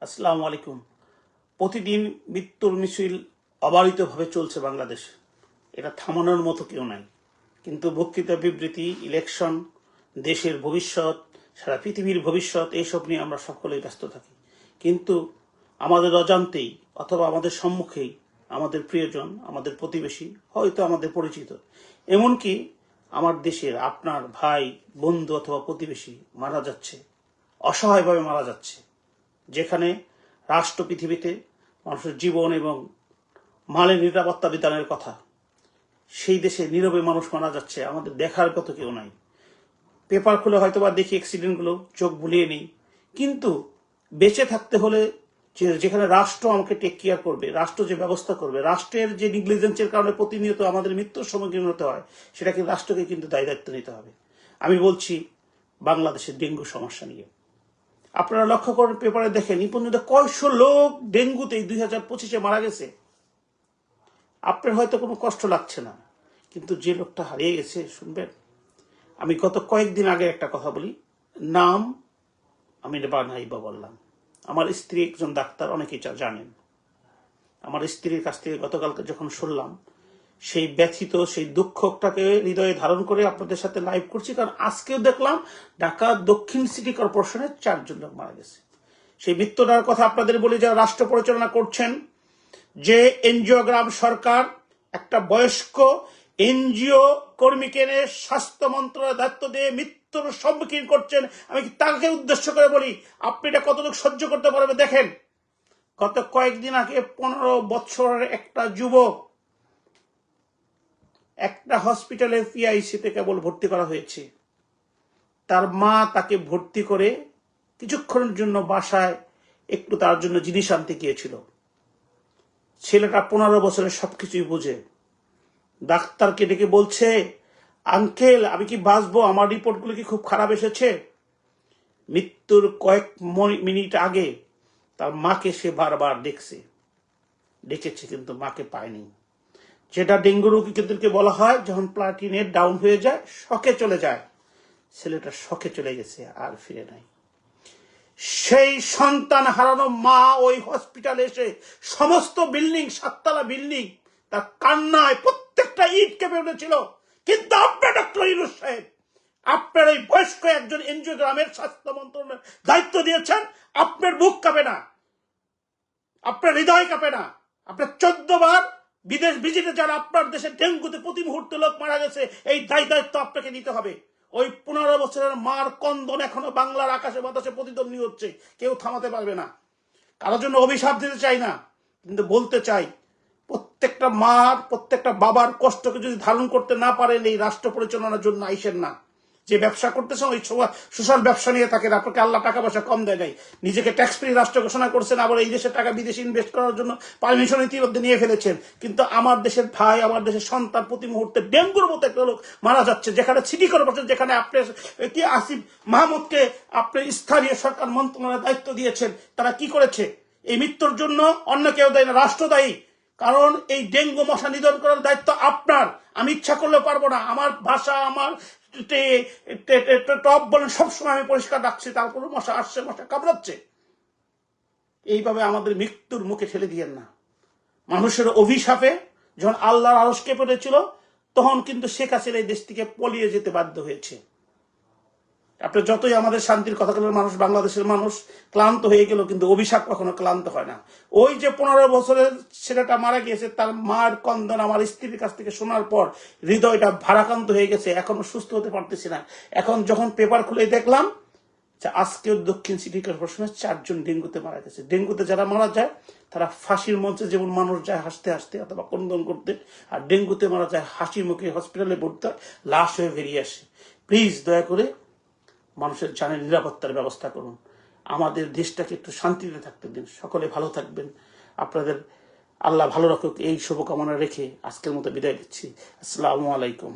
আসসালামু আলাইকুম। প্রতিদিন মৃত্যুর মিছিল অবারিতভাবে চলছে বাংলাদেশে। এটা থামানোর মতো কেউ নাই। কিন্তু বক্তৃতা বিবৃতি, ইলেকশন, দেশের ভবিষ্যৎ, সারা পৃথিবীর ভবিষ্যৎ, এইসব নিয়ে আমরা সকলেই ব্যস্ত থাকি। কিন্তু আমাদের অজান্তেই অথবা আমাদের সম্মুখেই আমাদের প্রিয়জন, আমাদের প্রতিবেশী, হয়তো আমাদের পরিচিত। এমনকি আমার দেশের আপনার ভাই, বন্ধু অথবা প্রতিবেশী মারা যাচ্ছে। অসহায়ভাবে মারা যাচ্ছে। যেখানে রাষ্ট্র পৃথিবীতে মানুষের জীবন এবং মালের নিরাপত্তা বিধানের কথা, সেই দেশে নীরবে মানুষ মারা যাচ্ছে, আমাদের দেখার কত কেউ নাই। পেপার খুলে হয়তো বা দেখি অ্যাক্সিডেন্টগুলো চোখ বুলিয়ে নেই। কিন্তু বেঁচে থাকতে হলে যে, যেখানে রাষ্ট্র আমাকে টেক কেয়ার করবে, রাষ্ট্র যে ব্যবস্থা করবে, রাষ্ট্রের যে নিগলিজেন্সের কারণে প্রতিনিয়ত আমাদের মৃত্যুর সম্মুখীন হতে হয়, সেটাকে রাষ্ট্রকে কিন্তু দায় দায়িত্ব নিতে হবে। আমি বলছি, বাংলাদেশের ডেঙ্গু সমস্যা নিয়ে। আপনারা লক্ষ্য করেন, পেপারে দেখেন পর্যন্ত কয়শো লোক ডেঙ্গুতে দুই হাজার পঁচিশে মারা গেছে। আপনার হয়তো কোনো কষ্ট লাগছে না, কিন্তু যে লোকটা হারিয়ে গেছে, শুনবেন? আমি গত কয়েকদিন আগে একটা কথা বলি। নাম আমি বা নাই বললাম। আমার স্ত্রী একজন ডাক্তার, অনেকেই জানেন। আমার স্ত্রীর কাছ থেকে গতকালকে যখন শুনলাম সেই ব্যথিত, সেই দুঃখটাকে হৃদয়ে ধারণ করে আপনাদের সাথে লাইভ করছি। কারণ আজকেও দেখলাম ঢাকা দক্ষিণ সিটি কর্পোরেশনের চারজন লোক মারা গেছে। সেই মৃত্যুটার কথা আপনাদের বলি, যারা রাষ্ট্র পরিচালনা করছেন, যে এনজিও গ্রাম সরকার, একটা বয়স্ক এনজিও কর্মীকে এনে স্বাস্থ্য মন্ত্রণালয়ের দায়িত্ব দিয়ে মৃত্যুর সম্মুখীন করছেন, আমি তাকে উদ্দেশ্য করে বলি, আপনি এটা কতটুকু সহ্য করতে পারবে দেখেন, গত কয়েকদিন আগে পনেরো বছরের একটা যুবক একটা হসপিটালে পিআইসিতে কেবল ভর্তি করা হয়েছে। তার মা তাকে ভর্তি করে কিছুক্ষণের জন্য বাসায় একটু তার জন্য জিনিস আনতে গিয়েছিল। ছেলেটা পনেরো বছরের সবকিছুই বুঝে। ডাক্তারকে ডেকে বলছে, আঙ্কেল, আমি কি বাঁচবো? আমার রিপোর্টগুলো কি খুব খারাপ এসেছে? মৃত্যুর কয়েক মনি- মিনিট আগে তার মাকে সে বারবার দেখছে। ডেকেছে কিন্তু মাকে পায়নি। যেটা ডেঙ্গু রোগীদেরকে বলা হয়, যখন প্লাটিনের ডাউন হয়ে যায় শখে চলে যায়। ছেলেটা শখে চলে গেছে, আর ফিরে নাই। সেই সন্তান হারানো মা ওই হসপিটালে এসে সমস্ত বিল্ডিং, সাততলা বিল্ডিং, তার কান্নায় প্রত্যেকটা ইট কেঁপে উঠেছিল। কিন্তু আপনার ডক্টর ইউনুস সাহেব, আপনার এই বয়স্ক একজন এনজিও গ্রামের স্বাস্থ্য মন্ত্রণালয়ের দায়িত্ব দিয়েছেন, আপনার বুক কাঁপে না, আপনার হৃদয় কাঁপে না, আপনার চোদ্দ বার বিদেশ ভিজিটে যারা আপনার দেশে ডেঙ্গুতে প্রতি মুহূর্তে লোক মারা গেছে, এই দায় দায়িত্ব আপনাকে নিতে হবে। ওই পনেরো বছরের মার কন্দন এখনও বাংলার আকাশে বাতাসে প্রতিদ্বন্দ্বী হচ্ছে। কেউ থামাতে পারবে না। কারোর জন্য অভিশাপ দিতে চাই না, কিন্তু বলতে চাই, প্রত্যেকটা মার, প্রত্যেকটা বাবার কষ্টকে যদি ধারণ করতে না পারেন, এই রাষ্ট্র পরিচালনার জন্য আইসেন না। যে ব্যবসা করতেছেন ওই সোশ্যাল ব্যবসা নিয়ে থাকেন আপনাকে আল্লাহ টাকা পয়সা কম দেয় নাই। নিজেকে ট্যাক্স ফ্রি রাষ্ট্র ঘোষণা করছেন আবার এই দেশের টাকা বিদেশে ইনভেস্ট করার জন্য পারমিশন ইতিমধ্যে নিয়ে ফেলেছেন। কিন্তু আমার দেশের ভাই, আমার দেশের সন্তান প্রতি মুহূর্তে ডেঙ্গুর মতো একটা লোক মারা যাচ্ছে। যেখানে সিটি কর্পোরেশন, যেখানে আপনি কি আসিফ মাহমুদকে আপনি স্থানীয় সরকার মন্ত্রণালয়ের দায়িত্ব দিয়েছেন, তারা কি করেছে? এই মৃত্যুর জন্য অন্য কেউ দেয় না রাষ্ট্র দায়ী কারণ এই ডেঙ্গু মশা নিধন করার দায়িত্ব আপনার। আমি ইচ্ছা করলে পারব না। আমার ভাষা, আমার টপ বলেন সবসময় আমি পরিষ্কার রাখছি, তারপরে মশা আসছে, মশা কামড়াচ্ছে। এইভাবে আমাদের মৃত্যুর মুখে ঠেলে দিয়েন না। মানুষের অভিশাপে যখন আল্লাহর আড়স কেঁপে তখন কিন্তু শেখ হাসিনা এই দেশ থেকে পলিয়ে যেতে বাধ্য হয়েছে। আপনি যতই আমাদের শান্তির কথা বলেন মানুষ বাংলাদেশের মানুষ, ক্লান্ত হয়ে গেল কিন্তু অভিশাপ কখনো ক্লান্ত হয় না। ওই যে পনেরো বছরের ছেলেটা মারা গিয়েছে, তার মার কন্দন আমার স্ত্রীর কাছ থেকে শোনার পর হৃদয়টা ভারাক্রান্ত হয়ে গেছে, এখনও সুস্থ হতে পারতেছি না। এখন যখন পেপার খুলে দেখলাম যে আজকেও দক্ষিণ সিটি কর্পোরেশনের চারজন ডেঙ্গুতে মারা গেছে। ডেঙ্গুতে যারা মারা যায়, তারা ফাঁসির মঞ্চে যেমন মানুষ যায় হাসতে হাসতে অথবা কন্দন করতে, আর ডেঙ্গুতে মারা যায় হাসি মুখে হসপিটালে ভর্তি লাশ হয়ে বেরিয়ে আসে। প্লিজ দয়া করে মানুষের জানের নিরাপত্তার ব্যবস্থা করুন। আমাদের দেশটাকে একটু শান্তিতে থাকতে দিন। সকলে ভালো থাকবেন। আপনাদের আল্লাহ ভালো রাখুক। এই শুভকামনা রেখে আজকের মতো বিদায় দিচ্ছি আসসালামু আলাইকুম।